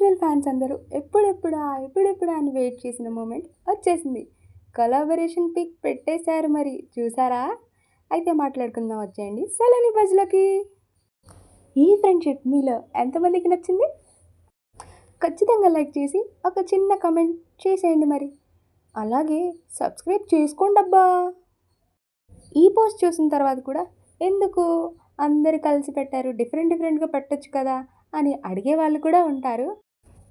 Mutual fans అందరూ ఎప్పుడెప్పుడా ఎప్పుడెప్పుడా అని వెయిట్ చేసిన మూమెంట్ వచ్చేసింది. కొలాబరేషన్ పిక్ పెట్టేశారు మరి. చూసారా? అయితే మాట్లాడుకుందాం వచ్చేయండి. సెలని బజ్లకి. ఈ ఫ్రెండ్షిప్ మీలో ఎంతమందికి నచ్చింది? ఖచ్చితంగా లైక్ చేసి ఒక చిన్న కమెంట్ చేసేయండి మరి. అలాగే సబ్స్క్రైబ్ చేసుకోండి అబ్బా. ఈ పోస్ట్ చూసిన తర్వాత కూడా ఎందుకు అందరు కలిసి పెట్టారు? డిఫరెంట్ డిఫరెంట్గా పెట్టచ్చు కదా అని అడిగే వాళ్ళు కూడా ఉంటారు.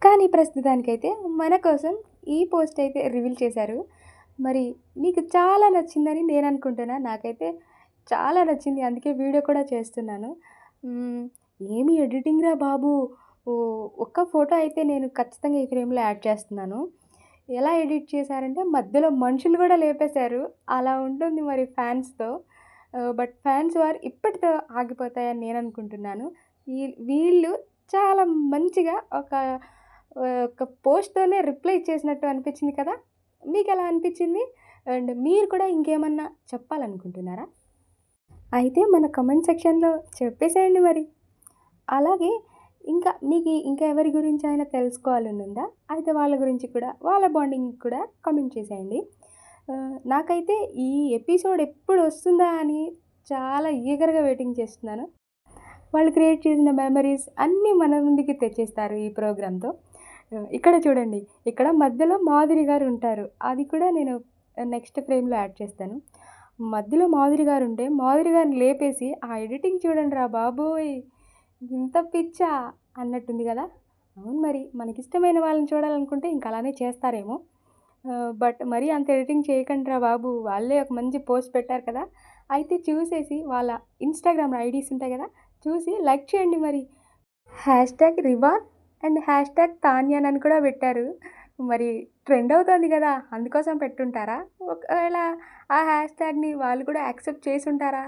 కానీ ప్రస్తుతానికైతే మన కోసం ఈ పోస్ట్ అయితే రివీల్ చేశారు. మరి మీకు చాలా నచ్చిందని నేను అనుకుంటున్నా. నాకైతే చాలా నచ్చింది. అందుకే వీడియో కూడా చేస్తున్నాను. ఏమి ఎడిటింగ్ రా బాబు. ఓ, ఒక్క ఫోటో అయితే నేను ఖచ్చితంగా ఈ ఫ్రేమ్లో యాడ్ చేస్తున్నాను. ఎలా ఎడిట్ చేశారంటే మధ్యలో మనుషులు కూడా లేపేశారు. అలా ఉంటుంది మరి ఫ్యాన్స్తో. బట్ ఫ్యాన్స్ వారు ఇప్పటితో ఆగిపోతాయని నేను అనుకుంటున్నాను. ఈ వీళ్ళు చాలా మంచిగా ఒక ఒక పోస్ట్తోనే రిప్లై చేసినట్టు అనిపించింది కదా? మీకు ఎలా అనిపించింది? అండ్ మీరు కూడా ఇంకేమన్నా చెప్పాలనుకుంటున్నారా? అయితే మన కమెంట్ సెక్షన్లో చెప్పేసేయండి మరి. అలాగే ఇంకా మీకు ఇంకా ఎవరి గురించి అయినా తెలుసుకోవాలని ఉందా అయితే వాళ్ళ గురించి కూడా వాళ్ళ బాండింగ్ కూడా కమెంట్ చేసేయండి. నాకైతే ఈ ఎపిసోడ్ ఎప్పుడు వస్తుందా అని చాలా ఈగర్గా వెయిటింగ్ చేస్తున్నాను. వాళ్ళు క్రియేట్ చేసిన మెమరీస్ అన్నీ మన ముందుకి తెచ్చేస్తారు ఈ ప్రోగ్రాంతో ఇక్కడ చూడండి. ఇక్కడ మధ్యలో మాధురి గారు ఉంటారు. అది కూడా నేను నెక్స్ట్ ఫ్రేమ్లో యాడ్ చేస్తాను. మధ్యలో మాధురి గారు ఉంటే మాధురి గారిని లేపేసి ఆ ఎడిటింగ్ చూడండి రా బాబోయ్! ఇంత పిచ్చా! అన్నట్టుంది కదా. అవును మరి మనకి ఇష్టమైన వాళ్ళని చూడాలనుకుంటే ఇంక అలానే చేస్తారేమో. బట్ మరీ అంత ఎడిటింగ్ చేయకండి రా బాబు. వాళ్ళే ఒక మంచి పోస్ట్ పెట్టారు కదా. అయితే చూసేసి వాళ్ళ ఇన్స్టాగ్రామ్ ఐడీస్ ఉంటాయి కదా. చూసి లైక్ చేయండి మరి. హ్యాష్ ట్యాగ్ రివాన్ అండ్ హ్యాష్ ట్యాగ్ తాన్యాన్ అని కూడా పెట్టారు. మరి ట్రెండ్ అవుతుంది కదా అందుకోసం పెట్టుంటారా? ఒకవేళ ఆ హ్యాష్ ట్యాగ్ని వాళ్ళు కూడా యాక్సెప్ట్ చేసి ఉంటారా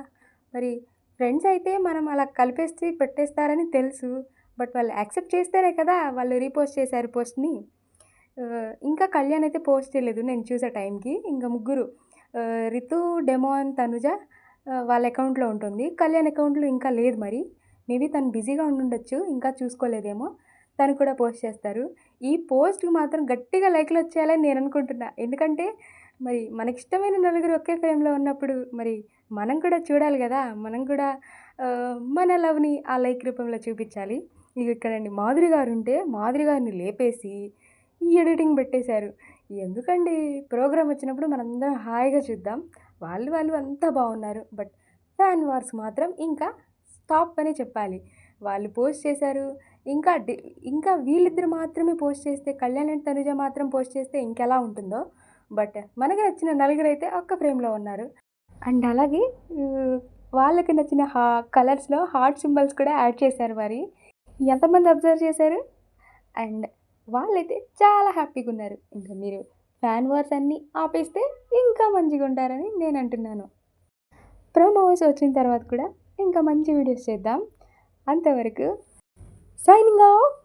మరి ఫ్రెండ్స్ అయితే మనం అలా కలిపేసి పెట్టేస్తారని తెలుసు బట్ వాళ్ళు యాక్సెప్ట్ చేస్తేనే కదా వాళ్ళు రీపోస్ట్ చేశారు పోస్ట్ని. ఇంకా కళ్యాణ్ అయితే పోస్ట్ చేయలేదు నేను చూసే టైంకి. ఇంకా ముగ్గురు రితు రితు డెమోన్ తనుజ వాళ్ళ అకౌంట్లో ఉంటుంది. కళ్యాణ్ అకౌంట్లో ఇంకా లేదు మరి. మేబీ తను బిజీగా ఉండుండొచ్చు ఇంకా చూసుకోలేదేమో. తను కూడా పోస్ట్ చేస్తారు. ఈ పోస్ట్కి మాత్రం గట్టిగా లైక్లు వచ్చేయాలని నేను అనుకుంటున్నా. ఎందుకంటే మరి మనకిష్టమైన నలుగురు ఒకే ఫ్రేమ్లో ఉన్నప్పుడు మరి మనం కూడా చూడాలి కదా. మనం కూడా మన లవ్ని ఆ లైక్ రూపంలో చూపించాలి. ఇక ఇక్కడండి మాధురి గారు ఉంటే మాధురి గారిని లేపేసి ఈ ఎడిటింగ్ పెట్టేశారు. ఎందుకండి? ప్రోగ్రామ్ వచ్చినప్పుడు మనందరం హాయిగా చూద్దాం. వాళ్ళు వాళ్ళు అంతా బాగున్నారు. బట్ ఫ్యాన్ వార్స్ మాత్రం ఇంకా స్టాప్ అనే చెప్పాలి. వాళ్ళు పోస్ట్ చేశారు. ఇంకా ఇంకా వీళ్ళిద్దరు మాత్రమే పోస్ట్ చేస్తే కళ్యాణ్ అండ్ తనుజ మాత్రం పోస్ట్ చేస్తే ఇంకెలా ఉంటుందో? బట్ మనకు నచ్చిన నలుగురు అయితే ఒక్క ఫ్రేమ్లో ఉన్నారు. అండ్ అలాగే వాళ్ళకి నచ్చిన హా కలర్స్లో హార్ట్ సింబల్స్ కూడా యాడ్ చేశారు మరి. ఎంతమంది అబ్జర్వ్ చేశారు? అండ్ వాళ్ళైతే చాలా హ్యాపీగా ఉన్నారు. ఇంకా మీరు ఫ్యాన్ వార్స్ అన్నీ ఆపేస్తే ఇంకా మంచిగా ఉంటారని నేను అంటున్నాను. ప్రోమోస్ వచ్చిన తర్వాత కూడా ఇంకా మంచి వీడియోస్ చేద్దాం. అంతవరకు signing off.